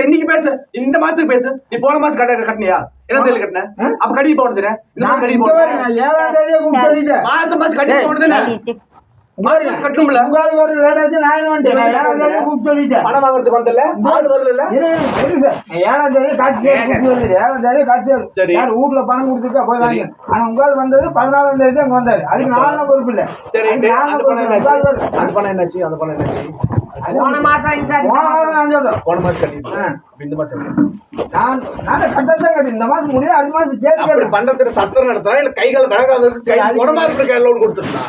மாசத்துக்கு இன்னைக்கு பேசு. இந்த மாசத்துக்கு பேசு. நீ போன மாசம் கட்ட கட்டினியா? என்ன தெரியல கட்டின? அப்ப கட்டி போனது இந்த மாசம் பாரு, போனது நான் ஏழாம் தேதியே கூப்பிட்டு சொல்லிட்டேன். மாசம் மாசம் கட்டி போனது மாசம் மாசம் கட்டணும்ல? உங்களால ஒரு நான் ஏழாம் கூப்பிட்டு சொல்லிட்டேன். பணம் வாங்குறதுக்கு வந்தல? ஆள் வரல சார். ஏழாம் தேதி காட்சி. ஏழாம் தேதி காட்சி சேர். யார் வீட்ல பணம் கொடுத்துருக்கா போய் வாங்க. ஆனா உங்களால வந்தது பதினாலாம் தேதி தான் வந்தாரு. அதுக்கு தான் பொறுப்பு இல்லை. சரி அந்த பணம் என்னாச்சு. அந்த பணம் என்னாச்சு? அந்த பணம் என்னாச்சு? போன மாசம் வாங்கி போன மாசம் வாரம் நான் சொல்றேன். போன மாசம் கட்டி அப்ப இந்த மாசம். நான் நான் கட்டத்தான் கட்டி இந்த மாசம் முடியும் அடுத்த மாசம் சேர்த்து சத்திரம் நடத்துறா இல்ல கை உடம்பா இருக்கிற கை லோன் கொடுத்துருந்தா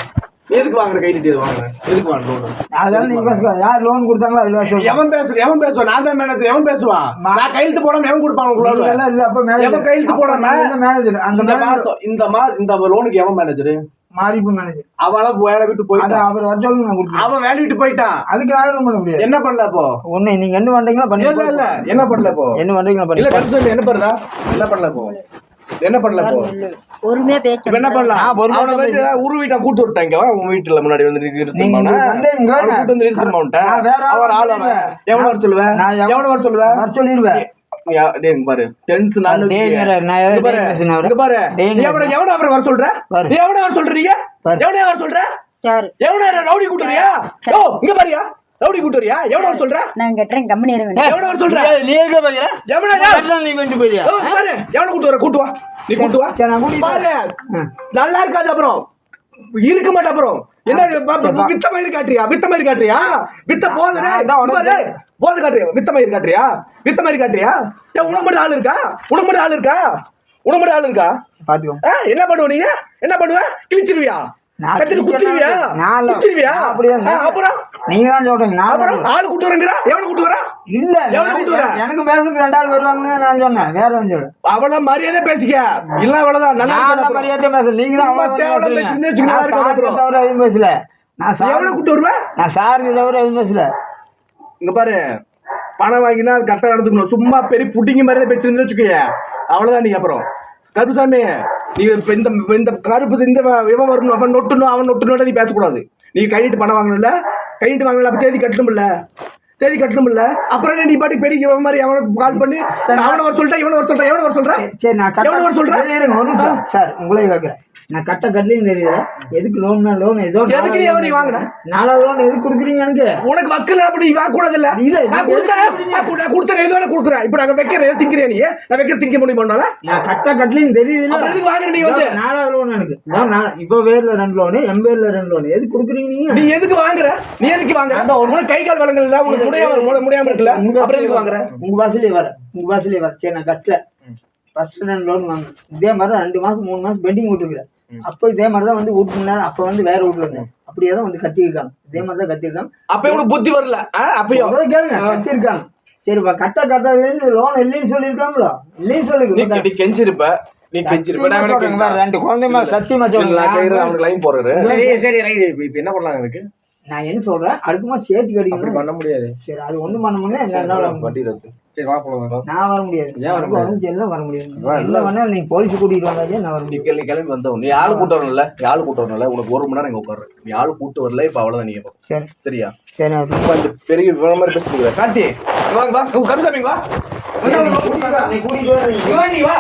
எதுக்கு வாங்குற கை நீட்டி வாங்குற எதுக்கு வாங்க லோன் அதெல்லாம் நீங்க. யார் லோன் கொடுத்தாங்களோ அது சொல்லுங்க. எவன் பேசு எவன் பேசுவான் நான் தான் மேனேஜர் எவன் பேசுவான் நான் கையெழுத்து போடாம எவன் கொடுப்பான் உங்களுக்கு? இதெல்லாம் இல்ல, அப்ப manager. எவன் கையெழுத்து போடாம நான் என்ன manager? அந்த மாசம் இந்த மா இந்த லோனுக்கு எவன் மேனேஜர் மாரிப்பு manager. அவள வேலை விட்டு போயிட்டான் அவர் வர சொல்லுங்க நான். அவன் வேலை விட்டு போயிட்டான் அதுக்கு நான் என்ன பண்ண முடியாது. என்ன பண்ணல இப்போ? ஒண்ணு நீங்க என்ன பண்றீங்களோ பண்ணி இல்ல இல்ல என்ன பண்ணல இப்போ? என்ன பண்றீங்களோ பண்ணி இல்ல என்ன பண்ணுறா என்ன பண்ணல இப்போ? என்ன பண்ணல இப்போ? பொறுமையா என்ன பண்ணலாம்? நான் பொறுமையா அவனை தான் வந்து உரு வீட்டை கூட்டு விட்டாங்க உன் வீட்டுல முன்னாடி வந்து அவனை கூட்டு வந்து நிறுத்திருப்பான்ட்ட நான் வேற ஆளை அவர் ஆள். எவன வர சொல்லுவேன்? எவன வர சொல்லுவேன்? வர சொல்லிடுவேன்? டேய் பாரு. டேய் நான் பாரு. இங்க பாரு. எவன எவன அப்புறம் வர சொல்ற? எவன வர சொல்ற நீங்க. எவன வர சொல்ற? Sir எவன rowdy கூட்டுறியா? ஓ இங்க பாரியா ரவுடி கூட்டுறியா? எவன வர சொல்ற? நான் கட்டுறேன் கம்பெனி இருங்க எவன வர சொல்ற? நீ எங்க பாக்குற எவன? நீ வந்து பாரு. எவன கூட்டு வர? கூட்டு வா. நீ கூட்டு வா. பாரு. நல்லா இருக்காது அப்புறம். இருக்க மாட்டே அப்புறம். என்ன வித்த மயிறு காட்டுறியா? வித்த மயிறு காட்டுறியா? வித்த போதுனே போது காட்டுறியா? வித்த மயிறு காட்டுறியா? வித்த மயிறு காட்டுறியா? ஏன் உனக்கு மட்டும் ஆள் இருக்கா? உனக்கு மட்டும் ஆள் இருக்கா? உனக்கு மட்டும் ஆள் இருக்கா? பாத்துக்கோ. என்ன பண்ணுவ நீங்க? என்ன பண்ணுவ? கிழிச்சிருவியா? கிழிக்கிறேன். குத்திருவியா. குத்திருவியா? அப்புறம்? நீங்க தான் சொல்றீங்க நான். ஆள் கூட்டு வரங்கிற? எவனை கூட்டு வரா? இல்ல எவனை கூட்டு வர? எனக்கு- பேசுறதுக்கு ரெண்டு ஆள் வருவாங்கன்னு நான் சொன்னேன். வேற ஒன்று சொல்லு அவள மரியாதை பேசிக்க. இல்ல அவ்வளவுதான் நல்லா. மரியாதை பேசல. நீங்க தான் அவ்வளவு பேசுறீங்க. தவிர எதுவும் பேசல. நான் சார் கூட்டு வருவ? நான் சாருக்கு தவிர எதுவும் பேசல. இங்க பாரு. பணம் வாங்கினா அது கரெக்டா நடந்துக்கணும். சும்மா பெரிய புட்டிங்க மாதிரி பேசிருந்து வச்சுக்கோய. அவ்வளவுதான் நீ அப்புறம். கருப்புசாமி நீ இப்ப இந்த இந்த கருப்பு இந்த இவன் வரணும் அவன் நொட்டணும் அவன் நொட்டணும் நீ பேசக்கூடாது. நீ கையிட்டு பணம் வாங்கணும்ல கையிட்டு வாங்கல அப்ப தேதி கட்டணும்ல. தேதி கட்டணும்ல அப்புறம் என்ன நீ பாட்டுக்கு பெரிய இவன் மாதிரி அவனுக்கு கால் பண்ணி அவனை வர சொல்லிட்டா இவனை வர சொல்றேன் எவனை வர சொல்றேன்? சரி நான் கட்ட எவ்வளவு வர சொல்ற? இருங்க, ஒரு நிமிஷம். சார் உங்களே கேட்கிறேன் நான் கட்ட கட்டலையும் தெரியல. எதுக்கு லோன் லோன் ஏதோ எதுக்கு நீ அவனை வாங்குன? நாலாவது லோன் எதுக்கு கொடுக்குறீங்க எனக்கு? உனக்கு வக்கல் அப்படி வாங்க கூடாது இல்ல இல்ல, நான் கொடுத்தேன் நான் கொடு- நான் கொடுத்தேன் எது வேணா கொடுக்குறேன்? இப்ப நாங்க வைக்கிற திங்கிறியா நீ? நான் வைக்கிற திங்க முடியுமானால நான் கட்ட கட்டலையும் தெரியுது அப்புறம் எதுக்கு வாங்குற நீ வந்து? நாலாவது லோன் எனக்கு. நான் இப்போ பேர்ல ரெண்டு லோனு என் பேர்ல ரெண்டு லோன் எதுக்கு கொடுக்குறீங்க நீங்க? நீ எதுக்கு வாங்குற? நீ எதுக்கு வாங்குற? உனக்கு கை கால் வளங்கள் இல்ல உனக்கு முடியாம முடி- முடியாம இருக்குல்ல? உங்க அப்புறம் எதுக்கு வாங்குற? உங்க பஸ்லயே வர உங்க பஸ்லயே வர சரி நான் கட்டல. ஃபர்ஸ்ட் ரெண்டு லோன் வாங்க இதே மாதிரி ரெண்டு மாசம் மூணு மாசம் பெண்டிங் விட்டுருக்கிறேன் அப்போ இதே மாதிரி தான் வந்து வீட்டு முன்னாடி அப்போ வந்து வேற வீட்டுல இருந்தேன். அப்படியே தான் வந்து கட்டியிருக்காங்க. இதே மாதிரி தான் கட்டியிருக்காங்க. அப்ப உனக்கு புத்தி வரல. அப்பயும். அவ்வளோ கேளுங்க. கட்டியிருக்காங்க. சரி இப்ப கட்ட கட்டாதுலேருந்து லோன் இல்லைன்னு சொல்லியிருக்காங்களோ? இல்லைன்னு நீ சொல்லுங்க நீ கெஞ்சிருப்ப. நீ கெஞ்சிருப்ப. நான் ரெண்டு குழந்தை மேல சத்தியமா நான் சொல்றேன். அவனுக்கு லைன் போடுறாரு சரி சரி ரைட். இப்ப என்ன பண்ணலாம் எனக்கு நான் என்ன சொல்றேன்? அடுக்குமா சேர்த்து அப்படி கட்டிக்கணும் பண்ண முடியாது. சரி அது ஒண்ணும் பண்ண முடியல. என்னால முடியாது. வட்டி ரத்து சரி வா போலாம் நான் வர முடியாது. ஏன் வர உடம்பு சரியில்லை, வர முடியாது. இல்ல வேணா நீங்க போலீஸ் கூட்டிட்டு வந்தாதே நான் வர நீ முடியும். கிளம்பி கிளம்பி வந்தவன் நீ ஆளு கூட்டு வரணும்ல. நீ ஆளு கூட்டு வரணும்ல. உனக்கு ஒரு மணி நேரம் இங்க உட்காரு. நீ ஆளு கூட்டு வரல இப்ப அவ்வளவுதான் நீ இப்போ. சரி. சரியா? சரி நான் இப்ப இந்த பெரிய விவரம் மாதிரி பேசிட்டு கார்த்தி வாங்க வா. கருசாமி வா. நீ கூட்டிட்டு நீ நீ வா நீ வா.